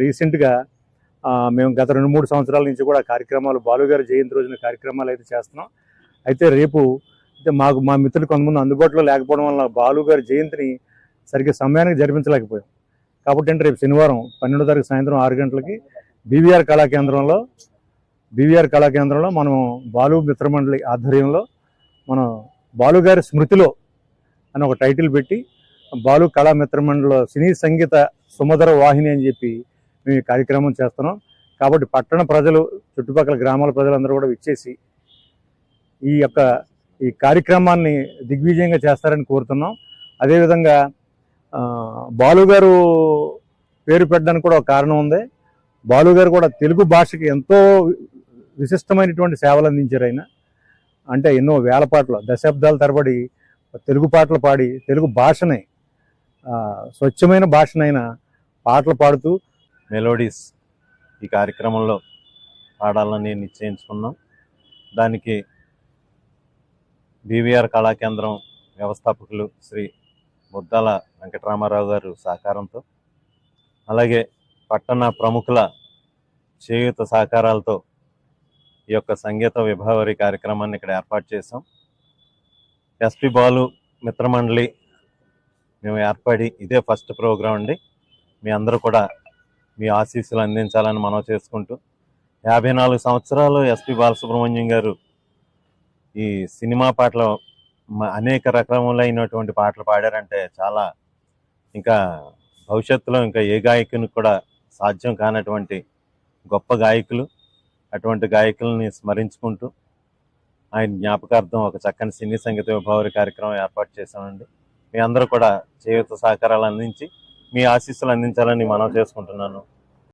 రీసెంట్గా మేము గత రెండు మూడు సంవత్సరాల నుంచి కూడా కార్యక్రమాలు బాలుగారి జయంతి రోజున కార్యక్రమాలు అయితే చేస్తున్నాం. అయితే రేపు అయితే మాకు మా మిత్రులు కొంతమంది అందుబాటులో లేకపోవడం వల్ల బాలుగారి జయంతిని సరిగ్గా సమయానికి జరిపించలేకపోయాం. కాబట్టి అంటే రేపు శనివారం పన్నెండో తారీఖు సాయంత్రం ఆరు గంటలకి బీవీఆర్ కళాకేంద్రంలో బీవీఆర్ కళాకేంద్రంలో మనం బాలు మిత్రమండలి ఆధ్వర్యంలో మనం బాలుగారి స్మృతిలో అని ఒక టైటిల్ పెట్టి బాలు కళా మిత్రమండలిలో సినీ సంగీత సుమధుర వాహిని అని చెప్పి మేము ఈ కార్యక్రమం చేస్తున్నాం. కాబట్టి పట్టణ ప్రజలు చుట్టుపక్కల గ్రామాల ప్రజలందరూ కూడా విచ్చేసి ఈ యొక్క ఈ కార్యక్రమాన్ని దిగ్విజయంగా చేస్తారని కోరుతున్నాం. అదేవిధంగా బాలుగారు బాలు గారు పేరు పెట్టడానికి కూడా ఒక కారణం ఉంది. బాలు గారు కూడా తెలుగు భాషకి ఎంతో విశిష్టమైనటువంటి సేవలు అందించారు ఆయన. అంటే ఎన్నో వేల పాటలు దశాబ్దాల తరబడి తెలుగు పాటలు పాడి తెలుగు భాషని స్వచ్ఛమైన భాషనైన పాటలు పాడుతూ మెలోడీస్ ఈ కార్యక్రమంలో పాడాలని నిశ్చయించుకున్నాం. దానికి బీవీఆర్ కళాకేంద్రం వ్యవస్థాపకులు శ్రీ ముద్దాల వెంకటరామారావు గారు సహకారంతో అలాగే పట్టణ ప్రముఖుల చేయూత సహకారాలతో ఈ యొక్క సంగీత విభావరి కార్యక్రమాన్ని ఇక్కడ ఏర్పాటు చేశాం. ఎస్పి బాలు మిత్రమండలి మేము ఏర్పడి ఇదే ఫస్ట్ ప్రోగ్రాం అండి. మీ అందరూ కూడా మీ ఆశీస్సులు అందించాలని మనం చేసుకుంటూ యాభై నాలుగు సంవత్సరాలు ఎస్పి బాలసుబ్రహ్మణ్యం గారు ఈ సినిమా పాటలు అనేక రకములైనటువంటి పాటలు పాడారంటే చాలా ఇంకా భవిష్యత్తులో ఇంకా ఏ గాయకునికి కూడా సాధ్యం కానటువంటి గొప్ప గాయకులు అటువంటి గాయకుల్ని స్మరించుకుంటూ ఆయన జ్ఞాపకార్థం ఒక చక్కని సినీ సంగీత విభావరి కార్యక్రమం ఏర్పాటు చేశామండి. మీ అందరూ కూడా చేయూత సహకారాలు అందించి మీ ఆశీస్సులు అందించాలని మనం చేసుకుంటున్నాను.